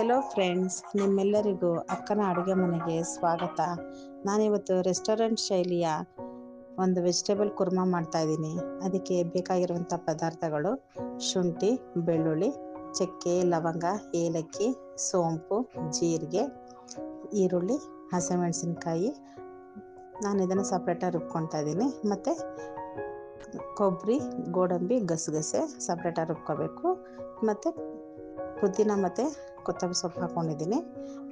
Hello friends ನಿಮ್ಮೆಲ್ಲರಿಗೂ ಅಕ್ಕನ ಅಡುಗೆ ಮನೆಗೆ ಸ್ವಾಗತ. ನಾನಿವತ್ತು ರೆಸ್ಟೋರೆಂಟ್ ಶೈಲಿಯ ಒಂದು ವೆಜಿಟೇಬಲ್ ಕುರ್ಮಾ ಮಾಡ್ತಾಯಿದ್ದೀನಿ ಅದಕ್ಕೆ ಬೇಕಾಗಿರುವಂಥ ಪದಾರ್ಥಗಳು ಶುಂಠಿ, ಬೆಳ್ಳುಳ್ಳಿ, ಚಕ್ಕೆ, ಲವಂಗ, ಏಲಕ್ಕಿ, ಸೋಂಪು, ಜೀರಿಗೆ, ಈರುಳ್ಳಿ, ಹಸಿಮೆಣಸಿನ್ಕಾಯಿ. ನಾನು ಇದನ್ನು ಸಪ್ರೇಟಾಗಿ ರುಬ್ಕೊತಾ ಇದ್ದೀನಿ. ಮತ್ತು ಕೊಬ್ಬರಿ, ಗೋಡಂಬಿ, ಗಸಗಸೆ ಸಪ್ರೇಟಾಗಿ ರುಬ್ಕೋಬೇಕು ಮತ್ತು ಪುದೀನ ಮತ್ತು ಕೊತ್ತಂಬರಿ ಸೊಪ್ಪು ಹಾಕ್ಕೊಂಡಿದ್ದೀನಿ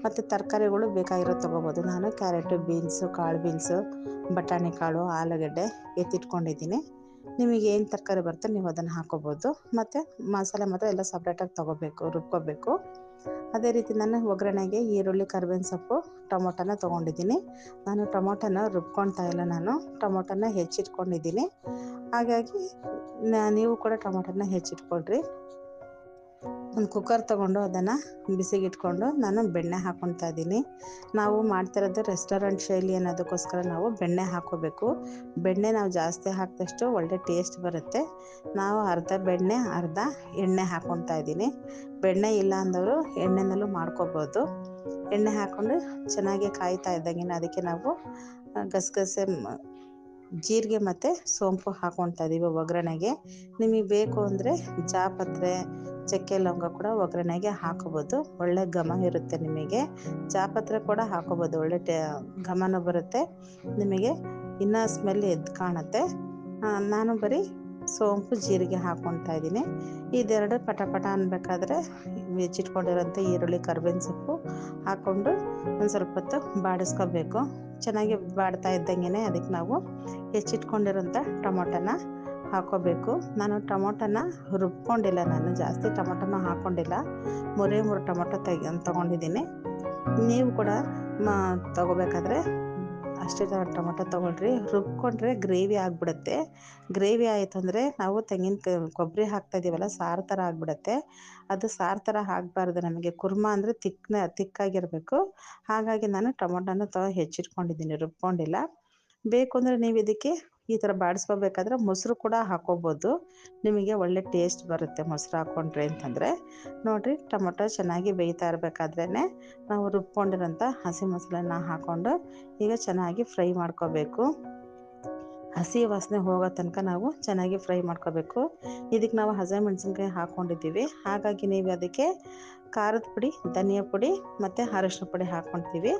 ಮತ್ತು ತರಕಾರಿಗಳು ಬೇಕಾಗಿರೋದು ತೊಗೋಬೋದು. ನಾನು ಕ್ಯಾರೆಟು, ಬೀನ್ಸು, ಕಾಳು ಬೀನ್ಸು, ಬಟಾಣಿ ಕಾಳು, ಆಲೂಗಡ್ಡೆ ಎತ್ತಿಟ್ಕೊಂಡಿದ್ದೀನಿ. ನಿಮಗೆ ಏನು ತರಕಾರಿ ಬರುತ್ತೆ ನೀವು ಅದನ್ನು ಹಾಕ್ಕೋಬೋದು ಮತ್ತು ಮಸಾಲೆ ಮಾತ್ರ ಎಲ್ಲ ಸಪ್ರೇಟಾಗಿ ತೊಗೋಬೇಕು, ರುಬ್ಕೋಬೇಕು. ಅದೇ ರೀತಿ ನಾನು ಒಗ್ಗರಣೆಗೆ ಈರುಳ್ಳಿ, ಕರ್ಬೇವಿನ ಸೊಪ್ಪು, ಟೊಮೊಟೊನ ತೊಗೊಂಡಿದ್ದೀನಿ. ನಾನು ಟೊಮೊಟೊನ ರುಬ್ಕೊಳ್ತಾ ಇಲ್ಲ ನಾನು. ಟೊಮೊಟೊನ ಹೆಚ್ಚಿಟ್ಕೊಂಡಿದ್ದೀನಿ. ಹಾಗಾಗಿ ನೀವು ಕೂಡ ಟೊಮೊಟೊನ ಹೆಚ್ಚಿಟ್ಕೊಳ್ರಿ. ಒಂದು ಕುಕ್ಕರ್ ತೊಗೊಂಡು ಅದನ್ನು ಬಿಸಿಗಿಟ್ಕೊಂಡು ನಾನು ಬೆಣ್ಣೆ ಹಾಕ್ಕೊತಾ ಇದ್ದೀನಿ. ನಾವು ಮಾಡ್ತಿರೋದು ರೆಸ್ಟೋರೆಂಟ್ ಶೈಲಿ ಅನ್ನೋದಕ್ಕೋಸ್ಕರ ನಾವು ಬೆಣ್ಣೆ ಹಾಕ್ಕೋಬೇಕು. ಬೆಣ್ಣೆ ನಾವು ಜಾಸ್ತಿ ಹಾಕಿದಷ್ಟು ಒಳ್ಳೆ ಟೇಸ್ಟ್ ಬರುತ್ತೆ. ನಾವು ಅರ್ಧ ಬೆಣ್ಣೆ, ಅರ್ಧ ಎಣ್ಣೆ ಹಾಕ್ಕೊತಾ ಇದ್ದೀನಿ. ಬೆಣ್ಣೆ ಇಲ್ಲ ಅಂದವರು ಎಣ್ಣೆನಲ್ಲೂ ಮಾಡ್ಕೋಬೋದು. ಎಣ್ಣೆ ಹಾಕ್ಕೊಂಡು ಚೆನ್ನಾಗಿ ಕಾಯ್ತಾ ಇದ್ದಂಗೆ ಅದಕ್ಕೆ ನಾವು ಗಸಗಸೆ ಜೀರಿಗೆ ಮತ್ತು ಸೋಂಪು ಹಾಕ್ಕೊತಾ ಇದ್ದೀವಿ ಒಗ್ಗರಣೆಗೆ. ನಿಮಗೆ ಬೇಕು ಅಂದರೆ ಜಾಪತ್ರೆ ಚಕ್ಕೆ ಲವಂಗ ಕೂಡ ಒಗ್ಗರಣೆಗೆ ಹಾಕೋಬೋದು. ಒಳ್ಳೆ ಘಮ ಇರುತ್ತೆ ನಿಮಗೆ. ಜಾಪತ್ರೆ ಕೂಡ ಹಾಕೋಬೋದು ಒಳ್ಳೆ ಟೇ, ಘಮನೂ ಬರುತ್ತೆ. ನಿಮಗೆ ಇನ್ನೂ ಸ್ಮೆಲ್ ಎದ್ದು ಕಾಣುತ್ತೆ. ನಾನು ಬರೀ ಸೋಂಪು ಜೀರಿಗೆ ಹಾಕ್ಕೊತಾ ಇದ್ದೀನಿ. ಇದೆರಡು ಪಟ ಪಟ ಅನ್ಬೇಕಾದ್ರೆ ಹೆಚ್ಚಿಟ್ಕೊಂಡಿರೋಂಥ ಈರುಳ್ಳಿ, ಕರ್ಬೇವಿನ ಸೊಪ್ಪು ಹಾಕ್ಕೊಂಡು ಒಂದು ಸ್ವಲ್ಪ ಹೊತ್ತು ಬಾಡಿಸ್ಕೋಬೇಕು. ಚೆನ್ನಾಗಿ ಬಾಡ್ತಾ ಇದ್ದಂಗೆ ಅದಕ್ಕೆ ನಾವು ಹೆಚ್ಚಿಟ್ಕೊಂಡಿರೋಂಥ ಟೊಮೊಟೊನ ಹಾಕ್ಕೋಬೇಕು ನಾನು ಟೊಮೊಟೊನ ರುಬ್ಕೊಂಡಿಲ್ಲ ನಾನು, ಜಾಸ್ತಿ ಟೊಮೊಟೊನ ಹಾಕ್ಕೊಂಡಿಲ್ಲ ಮೂರೇ ಮೂರು ಟೊಮೊಟೊ ತೆಗೆ, ತೊಗೊಂಡಿದ್ದೀನಿ. ನೀವು ಕೂಡ ಮ, ತೊಗೋಬೇಕಾದ್ರೆ ಅಷ್ಟೇ ಟೊಮೊಟೊ ತೊಗೊಳ್ರಿ. ರುಬ್ಕೊಂಡ್ರೆ ಗ್ರೇವಿ ಆಗಿಬಿಡುತ್ತೆ. ಗ್ರೇವಿ ಆಯಿತು ಅಂದರೆ ನಾವು ತೆಂಗಿನ ಕೊಬ್ಬರಿ ಹಾಕ್ತಾಯಿದ್ದೀವಲ್ಲ ಸಾರು ಥರ ಆಗಿಬಿಡುತ್ತೆ. ಅದು ಸಾರು ಥರ ಆಗಬಾರ್ದು ನಮಗೆ. ಕುರ್ಮ ಅಂದರೆ ತಿಕ್ನ, ತಿಕ್ಕಾಗಿರಬೇಕು. ಹಾಗಾಗಿ ನಾನು ಟೊಮೊಟೊನ ತೊ, ಹೆಚ್ಚಿಟ್ಕೊಂಡಿದ್ದೀನಿ, ರುಬ್ಕೊಂಡಿಲ್ಲ. ಬೇಕು ಅಂದರೆ ನೀವು ಇದಕ್ಕೆ ಈ ಥರ ಬಾಡಿಸ್ಕೋಬೇಕಾದ್ರೆ ಮೊಸರು ಕೂಡ ಹಾಕೋಬೋದು. ನಿಮಗೆ ಒಳ್ಳೆ ಟೇಸ್ಟ್ ಬರುತ್ತೆ ಮೊಸರು ಹಾಕ್ಕೊಂಡ್ರೆ ಅಂತಂದರೆ. ನೋಡಿರಿ ಟೊಮೊಟೊ ಚೆನ್ನಾಗಿ ಬೇಯ್ತಾ ಇರಬೇಕಾದ್ರೇ ನಾವು ರುಬ್ಕೊಂಡಿರೋಂಥ ಹಸಿ ಮೊಸರನ್ನ ಹಾಕ್ಕೊಂಡು ಈಗ ಚೆನ್ನಾಗಿ ಫ್ರೈ ಮಾಡ್ಕೋಬೇಕು. ಹಸಿ ವಾಸನೆ ಹೋಗೋ ತನಕ ನಾವು ಚೆನ್ನಾಗಿ ಫ್ರೈ ಮಾಡ್ಕೋಬೇಕು. ಇದಕ್ಕೆ ನಾವು ಹಸಿಮೆಣ್ಸಿನ್ಕಾಯಿ ಹಾಕ್ಕೊಂಡಿದ್ದೀವಿ ಹಾಗಾಗಿ ನೀವು ಅದಕ್ಕೆ ಖಾರದ ಪುಡಿ, ಧನಿಯಾ ಪುಡಿ ಮತ್ತು ಅರಶಿನ ಪುಡಿ ಹಾಕ್ಕೊಳ್ತೀವಿ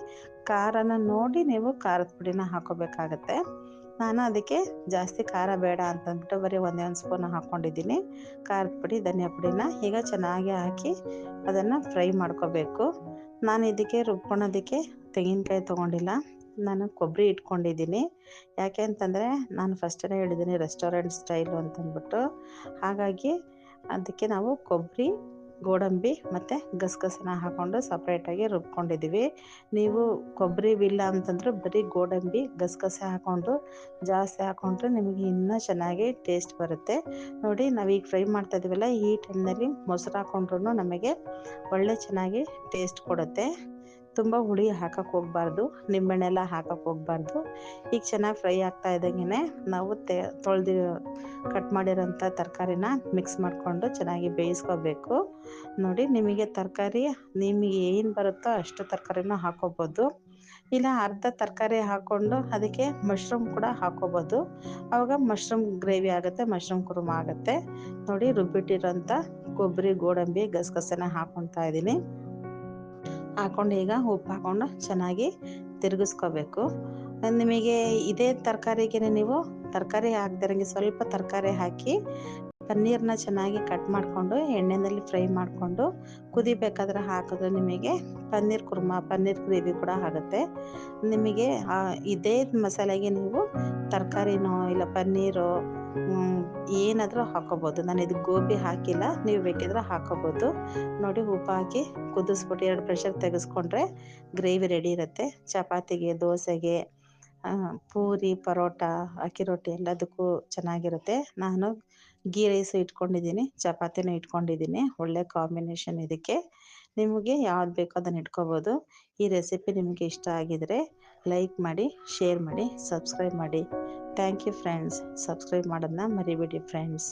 ಖಾರನ ನೋಡಿ ನೀವು ಖಾರದ ಪುಡಿನ ಹಾಕ್ಕೋಬೇಕಾಗತ್ತೆ ನಾನು ಅದಕ್ಕೆ ಜಾಸ್ತಿ ಖಾರ ಬೇಡ ಅಂತಂದ್ಬಿಟ್ಟು ಬರೀ ಒಂದೇ ಒಂದು ಸ್ಪೂನ್ ಹಾಕ್ಕೊಂಡಿದ್ದೀನಿ. ಖಾರದ ಪುಡಿ, ಧನಿಯಾ ಪುಡಿನ ಈಗ ಚೆನ್ನಾಗಿ ಹಾಕಿ ಅದನ್ನು ಫ್ರೈ ಮಾಡ್ಕೋಬೇಕು. ನಾನು ಇದಕ್ಕೆ ರುಬ್ಕೊಳೋದಕ್ಕೆ ತೆಂಗಿನಕಾಯಿ ತೊಗೊಂಡಿಲ್ಲ. ನಾನು ಕೊಬ್ಬರಿ ಇಟ್ಕೊಂಡಿದ್ದೀನಿ. ಯಾಕೆ ಅಂತಂದರೆ ನಾನು ಫಸ್ಟೇ ಹೇಳಿದ್ದೀನಿ ರೆಸ್ಟೋರೆಂಟ್ ಸ್ಟೈಲು ಅಂತಂದ್ಬಿಟ್ಟು. ಹಾಗಾಗಿ ಅದಕ್ಕೆ ನಾವು ಕೊಬ್ಬರಿ ಗೋಡಂಬಿ ಮತ್ತು ಗಸಗಸನ ಹಾಕ್ಕೊಂಡು ಸಪ್ರೇಟಾಗಿ ರುಬ್ಕೊಂಡಿದ್ದೀವಿ ನೀವು ಕೊಬ್ಬರಿ ಇಲ್ಲ ಅಂತಂದ್ರೆ ಬರೀ ಗೋಡಂಬಿ, ಗಸಗಸೆ ಹಾಕ್ಕೊಂಡು ಜಾಸ್ತಿ ಹಾಕ್ಕೊಂಡ್ರೆ ನಿಮಗೆ ಇನ್ನೂ ಚೆನ್ನಾಗಿ ಟೇಸ್ಟ್ ಬರುತ್ತೆ. ನೋಡಿ ನಾವೀಗ ಫ್ರೈ ಮಾಡ್ತಾ ಇದ್ದೀವಲ್ಲ ಈ ಟೈಮ್ನಲ್ಲಿ ಮೊಸರು ಹಾಕ್ಕೊಂಡ್ರು ನಮಗೆ ಒಳ್ಳೆ ಚೆನ್ನಾಗಿ ಟೇಸ್ಟ್ ಕೊಡುತ್ತೆ. ತುಂಬ ಹುಳಿ ಹಾಕಕ್ಕೆ ಹೋಗಬಾರ್ದು, ನಿಂಬೆಹಣ್ಣೆಲ್ಲ ಹಾಕಕ್ಕೆ ಹೋಗಬಾರ್ದು. ಈಗ ಚೆನ್ನಾಗಿ ಫ್ರೈ ಆಗ್ತಾ ಇದ್ದಂಗೆ ನಾವು ತೆ, ತೊಳೆದಿ, ಕಟ್ ಮಾಡಿರೋಂಥ ತರಕಾರಿನ ಮಿಕ್ಸ್ ಮಾಡಿಕೊಂಡು ಚೆನ್ನಾಗಿ ಬೇಯಿಸ್ಕೋಬೇಕು. ನೋಡಿ ನಿಮಗೆ ತರಕಾರಿ, ನಿಮಗೆ ಏನು ಬರುತ್ತೋ ಅಷ್ಟು ತರಕಾರಿನ ಹಾಕೋಬೋದು. ಇಲ್ಲ ಅರ್ಧ ತರಕಾರಿ ಹಾಕ್ಕೊಂಡು ಅದಕ್ಕೆ ಮಶ್ರೂಮ್ ಕೂಡ ಹಾಕೋಬೋದು. ಆವಾಗ ಮಶ್ರೂಮ್ ಗ್ರೇವಿ ಆಗುತ್ತೆ, ಮಶ್ರೂಮ್ ಕುರ್ಮ ಆಗುತ್ತೆ. ನೋಡಿ ರುಬ್ಬಿಟ್ಟಿರೋಂಥ ಕೊಬ್ಬರಿ, ಗೋಡಂಬಿ ಗಸಗಸೆನ ಹಾಕ್ಕೊತಾ ಇದ್ದೀನಿ. ಹಾಕ್ಕೊಂಡು ಈಗ ಉಪ್ಪು ಹಾಕೊಂಡು ಚೆನ್ನಾಗಿ ತಿರುಗಿಸ್ಕೋಬೇಕು. ನಿಮಗೆ ಇದೇ ತರಕಾರಿಗೆ ನೀವು ತರಕಾರಿ ಹಾಕ್ದಿರಂಗೆ ಸ್ವಲ್ಪ ತರಕಾರಿ ಹಾಕಿ ಪನ್ನೀರನ್ನ ಚೆನ್ನಾಗಿ ಕಟ್ ಮಾಡಿಕೊಂಡು ಎಣ್ಣೆಯಲ್ಲಿ ಫ್ರೈ ಮಾಡಿಕೊಂಡು ಕುದಿಬೇಕಾದ್ರೆ ಹಾಕಿದ್ರೆ ನಿಮಗೆ ಪನ್ನೀರ್ ಕುರ್ಮಾ, ಪನ್ನೀರ್ ಗ್ರೇವಿ ಕೂಡ ಆಗುತ್ತೆ. ನಿಮಗೆ ಇದೇ ಮಸಾಲೆಗೆ ನೀವು ತರಕಾರಿನೋ ಇಲ್ಲ ಪನ್ನೀರು ಏನಾದರೂ ಹಾಕೋಬೋದು. ನಾನು ಇದು ಗೋಬಿ ಹಾಕಿಲ್ಲ, ನೀವು ಬೇಕಿದ್ರೆ ಹಾಕೋಬೋದು. ನೋಡಿ, ಉಪ್ಪು ಹಾಕಿ ಕುದಿಸ್ಬಿಟ್ಟು ಎರಡು ಪ್ರೆಷರ್ ತೆಗೆಸ್ಕೊಂಡ್ರೆ ಗ್ರೇವಿ ರೆಡಿ ಇರುತ್ತೆ. ಚಪಾತಿಗೆ, ದೋಸೆಗೆ ಪೂರಿ, ಪರೋಟ, ಅಕ್ಕಿ ರೊಟ್ಟಿ ಎಲ್ಲದಕ್ಕೂ ಚೆನ್ನಾಗಿರುತ್ತೆ. ನಾನು ಗೀ ರೈಸು ಇಟ್ಕೊಂಡಿದ್ದೀನಿ, ಚಪಾತಿನೂ ಇಟ್ಕೊಂಡಿದ್ದೀನಿ. ಒಳ್ಳೆ ಕಾಂಬಿನೇಷನ್ ಇದಕ್ಕೆ. ನಿಮಗೆ ಯಾವ್ದು ಬೇಕೋ ಅದನ್ನು ಇಟ್ಕೋಬೋದು. ಈ ರೆಸಿಪಿ ನಿಮಗೆ ಇಷ್ಟ ಆಗಿದರೆ ಲೈಕ್ ಮಾಡಿ ಶೇರ್ ಮಾಡಿ ಸಬ್ಸ್ಕ್ರೈಬ್ ಮಾಡಿ. Thank you friends. ಸಬ್ಸ್ಕ್ರೈಬ್ ಮಾಡೋದನ್ನ ಮರಿಬೇಡಿ ಫ್ರೆಂಡ್ಸ್.